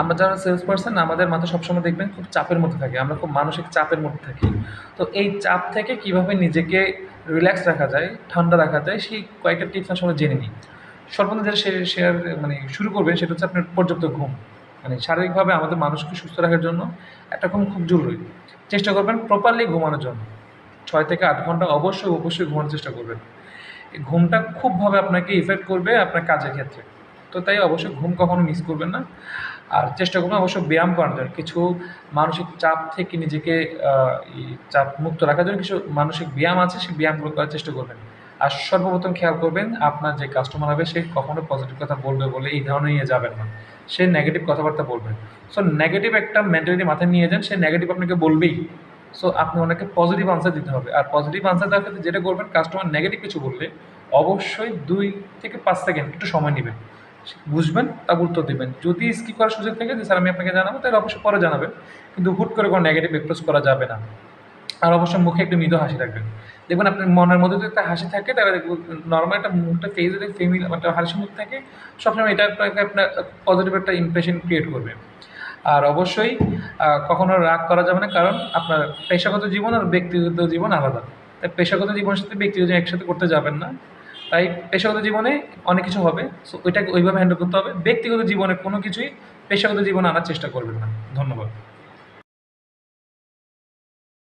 আমরা যারা sales person আমাদের মাথা সবসময় দেখবেন খুব চাপের মধ্যে থাকে। আমরা খুব মানসিক চাপের মধ্যে থাকি। তো এই চাপ থেকে কীভাবে নিজেকে রিল্যাক্স রাখা যায়, ঠান্ডা রাখা যায়, সেই কয়েকটা টিপস আসলে জেনে নিই। সর্বপ্রথম যেটা শেয়ার মানে শুরু করবেন, সেটা হচ্ছে আপনার পর্যাপ্ত ঘুম। মানে শারীরিকভাবে আমাদের মানুষকে সুস্থ রাখার জন্য একটা ঘুম খুব জরুরি। চেষ্টা করবেন প্রপারলি ঘুমানোর জন্য। ছয় থেকে আট ঘণ্টা অবশ্যই অবশ্যই ঘুমানোর চেষ্টা করবেন। ঘুমটা খুবভাবে আপনাকে ইফেক্ট করবে আপনার কাজের ক্ষেত্রে। তো তাই অবশ্যই ঘুম কখনো মিস করবেন না। আর চেষ্টা করবেন অবশ্যই ব্যায়াম করার জন্য। কিছু মানসিক চাপ থেকে নিজেকে চাপ মুক্ত রাখার জন্য কিছু মানসিক ব্যায়াম আছে, সেই ব্যায়ামগুলো করার চেষ্টা করবেন। আর সর্বপ্রথম খেয়াল করবেন, আপনার যে কাস্টমার হবে, সে কখনো পজিটিভ কথা বলবে বলে এই ধরনের নিয়ে যাবেন না। সে নেগেটিভ কথাবার্তা বলবেন সো নেগেটিভ একটা মেন্টালিটি মাথায় নিয়ে যান, সে নেগেটিভ আপনাকে বলবেই। সো আপনি ওনাকে পজিটিভ আনসার দিতে হবে। আর পজিটিভ আনসার দেওয়ার ক্ষেত্রে যেটা করবেন কাস্টমার নেগেটিভ কিছু বললে অবশ্যই দুই থেকে পাঁচ সেকেন্ড একটু সময় নেবেন। বুঝবেন তারপর উত্তর দেবেন। যদি স্কিপ করার সুযোগ থাকে, যে স্যার আমি আপনাকে জানাব, তাহলে অবশ্যই পরে জানাবেন। কিন্তু হুট করে কোনো নেগেটিভ এক্সপ্রেস করা যাবে না। আর অবশ্যই মুখে একটু মৃদু হাসি রাখবেন দেখবেন আপনার মনের মধ্যে যদি একটা হাসি থাকে, তাহলে নর্মাল একটা মুখটা ফেস যদি ফেমিল একটা হাসি মুখ থাকে, সবসময় এটা আপনার পজিটিভ একটা ইমপ্রেশন ক্রিয়েট করবে। আর অবশ্যই কখনো রাগ করা যাবে না, কারণ আপনার পেশাগত জীবন আর ব্যক্তিগত জীবন আলাদা। তাই পেশাগত জীবনের সাথে ব্যক্তিগত একসাথে করতে যাবেন না। তাই পেশাগত জীবনে অনেক কিছু হবে। সো ওইটাকে ওইভাবে হ্যান্ডেল করতে হবে। ব্যক্তিগত জীবনে কোনো কিছুই পেশাগত জীবনে আনার চেষ্টা করবেন না। ধন্যবাদ।